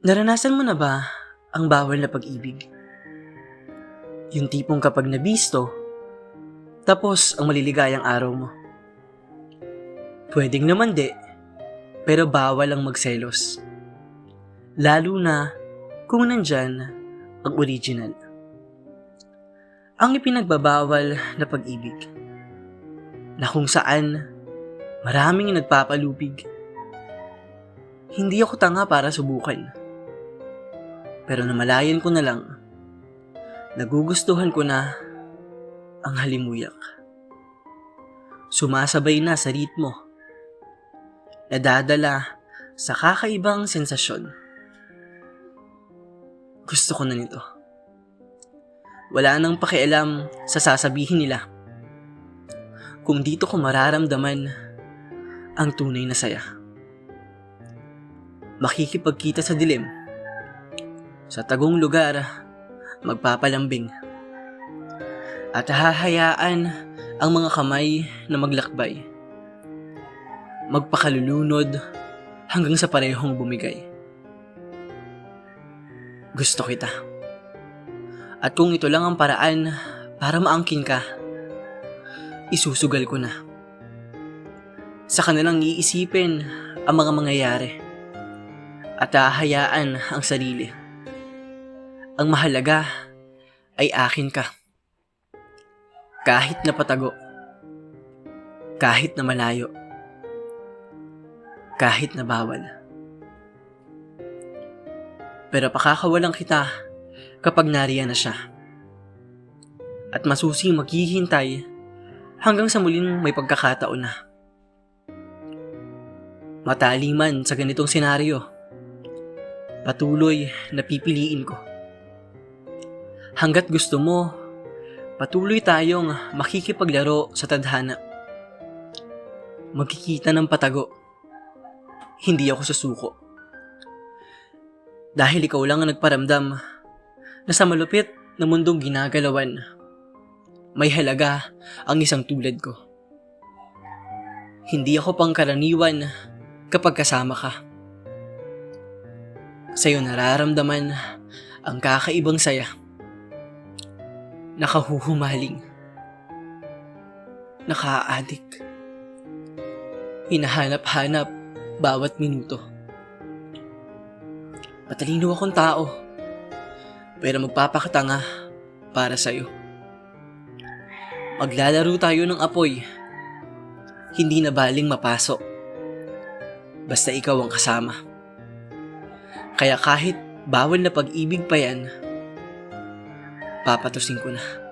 Naranasan mo na ba ang bawal na pag-ibig? Yung tipong kapag nabisto, tapos ang maliligayang araw mo. Pwedeng naman di, pero bawal ang magselos. Lalo na kung nandyan ang original. Ang ipinagbabawal na pag-ibig na kung saan maraming nagpapalupig. Hindi ako tanga para subukan. Pero namalayan ko na lang, nagugustuhan ko na ang halimuyak. Sumasabay na sa ritmo. Nadadala sa kakaibang sensasyon. Gusto ko na nito. Wala nang pakialam sa sasabihin nila. Kung dito ko mararamdaman ang tunay na saya. Makikipagkita sa dilim. Sa tagong lugar, magpapalambing. At hahayaan ang mga kamay na maglakbay. Magpakalulunod hanggang sa parehong bumigay. Gusto kita. At kung ito lang ang paraan para maangkin ka, isusugal ko na. Sa kanilang iisipin ang mga mangyayari at hahayaan ang sarili. Ang mahalaga ay akin ka. Kahit na patago. Kahit na malayo. Kahit na bawal. Pero pakakawalan kita kapag nariyan na siya. At masusi maghihintay hanggang sa muling may pagkakataon na. Matali man sa ganitong senaryo, patuloy na pipiliin ko. Hanggat gusto mo, patuloy tayong makikipaglaro sa tadhana. Magkikita ng patago. Hindi ako susuko. Dahil ikaw lang ang nagparamdam na sa malupit na mundong ginagalawan, may halaga ang isang tulad ko. Hindi ako pangkaraniwan kapag kasama ka. Sa'yo nararamdaman ang kakaibang saya nakahuhumaling, nakaadik, hinahanap-hanap bawat minuto. Matalino akong tao, pero magpapakatanga para sa'yo. Maglalaro tayo ng apoy, hindi na baling mapasok. Basta ikaw ang kasama. Kaya kahit bawal na pag-ibig pa yan, papatusin ko na.